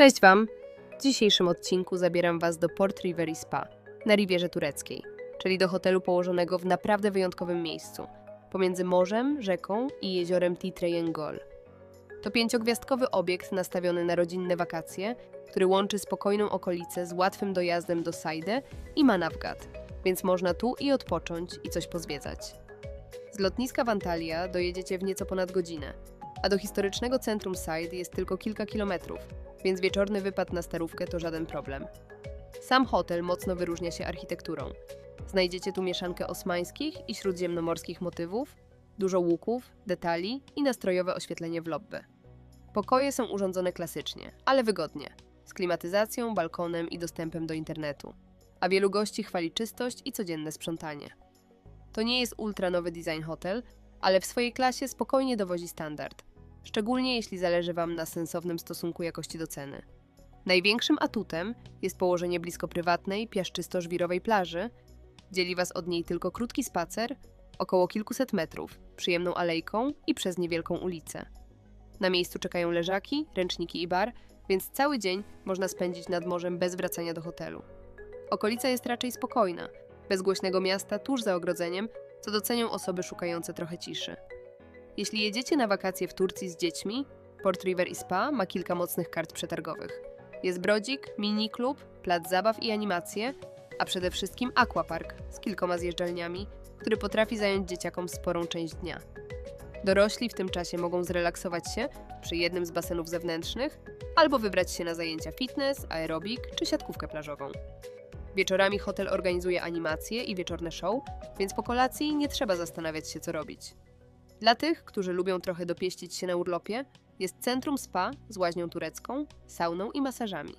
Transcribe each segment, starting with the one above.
Cześć Wam! W dzisiejszym odcinku zabieram Was do Port Riveri Spa na Rivierze Tureckiej, czyli do hotelu położonego w naprawdę wyjątkowym miejscu, pomiędzy morzem, rzeką i jeziorem Titrejengol. To pięciogwiazdkowy obiekt nastawiony na rodzinne wakacje, który łączy spokojną okolicę z łatwym dojazdem do Saide i Manavgat, więc można tu i odpocząć i coś pozwiedzać. Z lotniska w Antalya dojedziecie w nieco ponad godzinę, a do historycznego centrum Said jest tylko kilka kilometrów, więc wieczorny wypad na starówkę to żaden problem. Sam hotel mocno wyróżnia się architekturą. Znajdziecie tu mieszankę osmańskich i śródziemnomorskich motywów, dużo łuków, detali i nastrojowe oświetlenie w lobby. Pokoje są urządzone klasycznie, ale wygodnie, z klimatyzacją, balkonem i dostępem do internetu. A wielu gości chwali czystość i codzienne sprzątanie. To nie jest ultra nowy design hotel, ale w swojej klasie spokojnie dowozi standard, szczególnie jeśli zależy Wam na sensownym stosunku jakości do ceny. Największym atutem jest położenie blisko prywatnej, piaszczysto-żwirowej plaży. Dzieli Was od niej tylko krótki spacer, około kilkuset metrów, przyjemną alejką i przez niewielką ulicę. Na miejscu czekają leżaki, ręczniki i bar, więc cały dzień można spędzić nad morzem bez wracania do hotelu. Okolica jest raczej spokojna, bez głośnego miasta tuż za ogrodzeniem, co docenią osoby szukające trochę ciszy. Jeśli jedziecie na wakacje w Turcji z dziećmi, Port River i Spa ma kilka mocnych kart przetargowych. Jest brodzik, mini klub, plac zabaw i animacje, a przede wszystkim aquapark z kilkoma zjeżdżalniami, który potrafi zająć dzieciakom sporą część dnia. Dorośli w tym czasie mogą zrelaksować się przy jednym z basenów zewnętrznych albo wybrać się na zajęcia fitness, aerobik czy siatkówkę plażową. Wieczorami hotel organizuje animacje i wieczorne show, więc po kolacji nie trzeba zastanawiać się, co robić. Dla tych, którzy lubią trochę dopieścić się na urlopie, jest centrum spa z łaźnią turecką, sauną i masażami.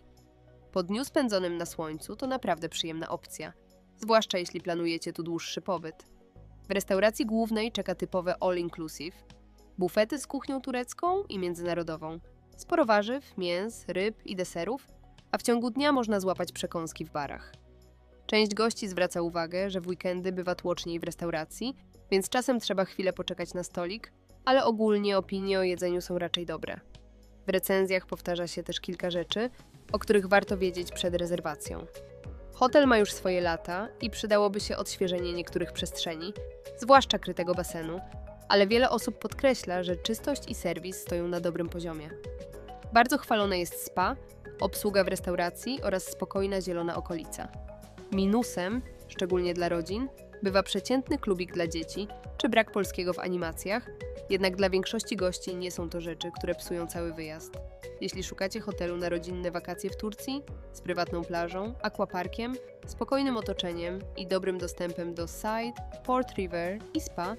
Po dniu spędzonym na słońcu to naprawdę przyjemna opcja, zwłaszcza jeśli planujecie tu dłuższy pobyt. W restauracji głównej czeka typowe all-inclusive, bufety z kuchnią turecką i międzynarodową, sporo warzyw, mięs, ryb i deserów, a w ciągu dnia można złapać przekąski w barach. Część gości zwraca uwagę, że w weekendy bywa tłoczniej w restauracji, więc czasem trzeba chwilę poczekać na stolik, ale ogólnie opinie o jedzeniu są raczej dobre. W recenzjach powtarza się też kilka rzeczy, o których warto wiedzieć przed rezerwacją. Hotel ma już swoje lata i przydałoby się odświeżenie niektórych przestrzeni, zwłaszcza krytego basenu, ale wiele osób podkreśla, że czystość i serwis stoją na dobrym poziomie. Bardzo chwalone jest spa, obsługa w restauracji oraz spokojna zielona okolica. Minusem, szczególnie dla rodzin, bywa przeciętny klubik dla dzieci czy brak polskiego w animacjach, jednak dla większości gości nie są to rzeczy, które psują cały wyjazd. Jeśli szukacie hotelu na rodzinne wakacje w Turcji, z prywatną plażą, aquaparkiem, spokojnym otoczeniem i dobrym dostępem do Side, Port River i Spa,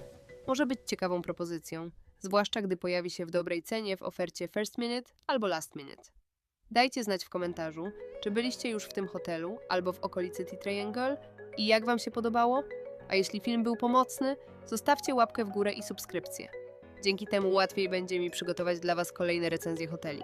może być ciekawą propozycją, zwłaszcza gdy pojawi się w dobrej cenie w ofercie First Minute albo Last Minute. Dajcie znać w komentarzu, czy byliście już w tym hotelu albo w okolicy T-Triangle i jak Wam się podobało? A jeśli film był pomocny, zostawcie łapkę w górę i subskrypcję. Dzięki temu łatwiej będzie mi przygotować dla Was kolejne recenzje hoteli.